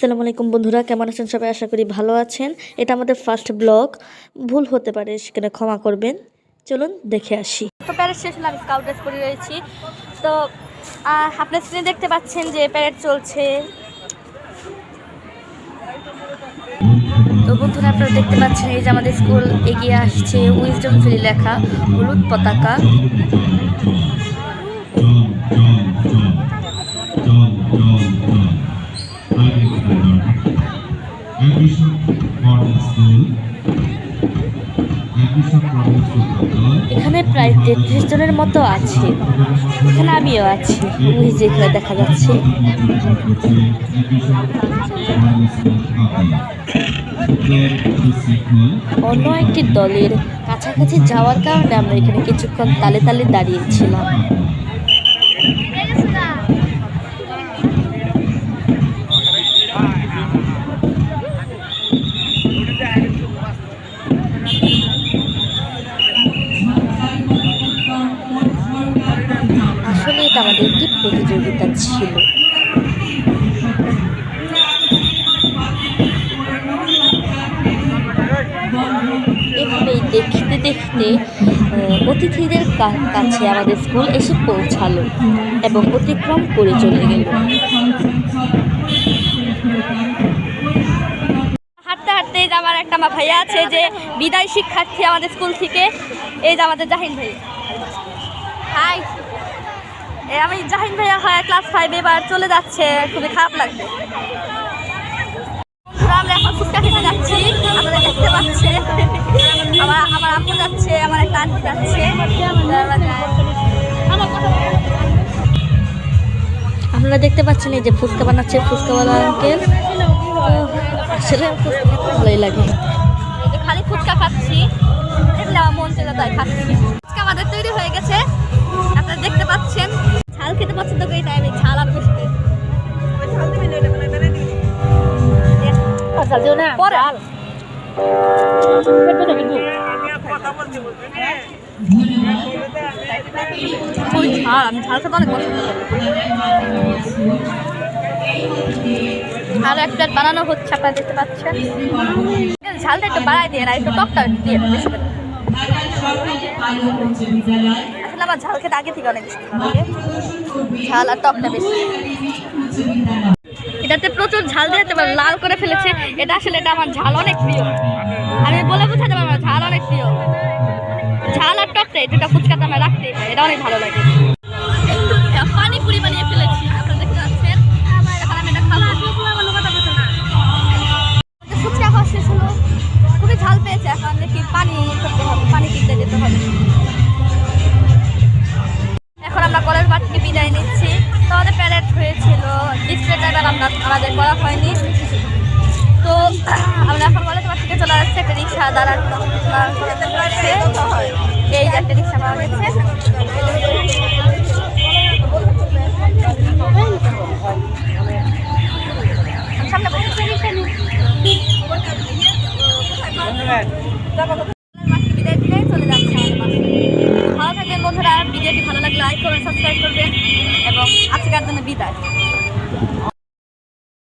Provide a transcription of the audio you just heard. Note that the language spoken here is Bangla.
আসসালামু আলাইকুম বন্ধুরা, কেমন আছেন সবাই? আশা করি ভালো আছেন। এটা আমাদের ফার্স্ট ব্লগ ভুল হতে পারে, সেখানে ক্ষমা করবেন। চলুন দেখে আসি। তো প্যারেড শেষ আমি স্কাউট ড্রেস পরে রয়েছি। তো আপনার স্ক্রিনে দেখতে পাচ্ছেন যে প্যারেড চলছে। তো বন্ধুরা, আপনারা দেখতে পাচ্ছেন এই যে আমাদের স্কুল এগিয়ে আসছে উইজডম ফ্রি লেখা, হলুদ পতাকা। এখানে প্রায় তেত্রিশ জনের মতো আছে। এখানে আমিও আছি। ওই যে এখানে দেখা যাচ্ছে। অন্য একটি দলের কাছাকাছি যাওয়ার কারণে আমরা এখানে কিছুক্ষণ তালে তালে দাঁড়িয়েছিলাম। প্রতিযোগিতা ছিল। এভাবেই দেখতে দেখতে অতিথিদের কাছে আমাদের স্কুল এসে পৌঁছালো এবং অতিক্রম করে চলে গেল। হাঁটতে হাঁটতে আমার একটা আমার ভাইয়া আছে যে বিদায় শিক্ষার্থী আমাদের স্কুল থেকে, এই যে আমাদের জাহিন ভাই। আমি জাহিন ভাইয়া হয় ক্লাস ফাইভ এবার চলে যাচ্ছে। খুবই খারাপ লাগছে। আমরা এখন ফুচকা খেতে যাচ্ছি। আপনারা দেখতে পাচ্ছেন। আমার আম্মু যাচ্ছে, আমার যাচ্ছে। আপনারা দেখতে পাচ্ছেন এই যে ফুচকা বানাচ্ছে ফুচকাওয়ালা আঙ্কেল আসলে ভালোই লাগে। খালি ফুচকা খাচ্ছি। দেখলে আমার মন চলে যায় খাচ্ছি। ফুচকা আমাদের তৈরি হয়ে গেছে। পছন্দ করি তাই আমি ঝাল আর আমি ঝাল খেতে অনেক পছন্দ করি। আরও এক প্লেট বানানো হচ্ছে আপনারা দেখতে পাচ্ছেন। ঝালটা একটু বাড়াই দিয়ে না একটু টকটা দিয়ে বেশি আমার ঝাল খেতে আগে থেকে অনেক। ঝাল আর টকটা বেশি। এটাতে প্রচুর ঝাল দিয়েছে এবার লাল করে ফেলেছে। এটা আসলে এটা আমার ঝাল অনেক প্রিয়। আমি বলে বোঝাতে পারব ঝাল অনেক প্রিয়। ঝাল আর টকটা এই দুটা ফুচকাতে আমার রাখতে এটা অনেক ভালো লাগে। পানিপুরি বানিয়ে ফেলেছি এখন এটা ঝাল পেয়েছে এখন পানি করতে হবে, পানি কিনতে যেতে হবে। কলেজ মাঠ থেকে বিদায় নিচ্ছি। তো আমাদের প্যারেড হয়েছিল। ডিসপ্লেটা এবার আমরা আমাদের করা হয়নি। তো আমরা এখন কলেজ মাঠ থেকে চলে যাচ্ছে। একটা রিক্সা দাঁড়ান এই যে একটা রিক্সা পাওয়া গেছে। সামনে বন্ধুরা ভিডিওটি ভালো লাগলে লাইক করবেন সাবস্ক্রাইব করবেন এবং আজকের জন্য বিদায়।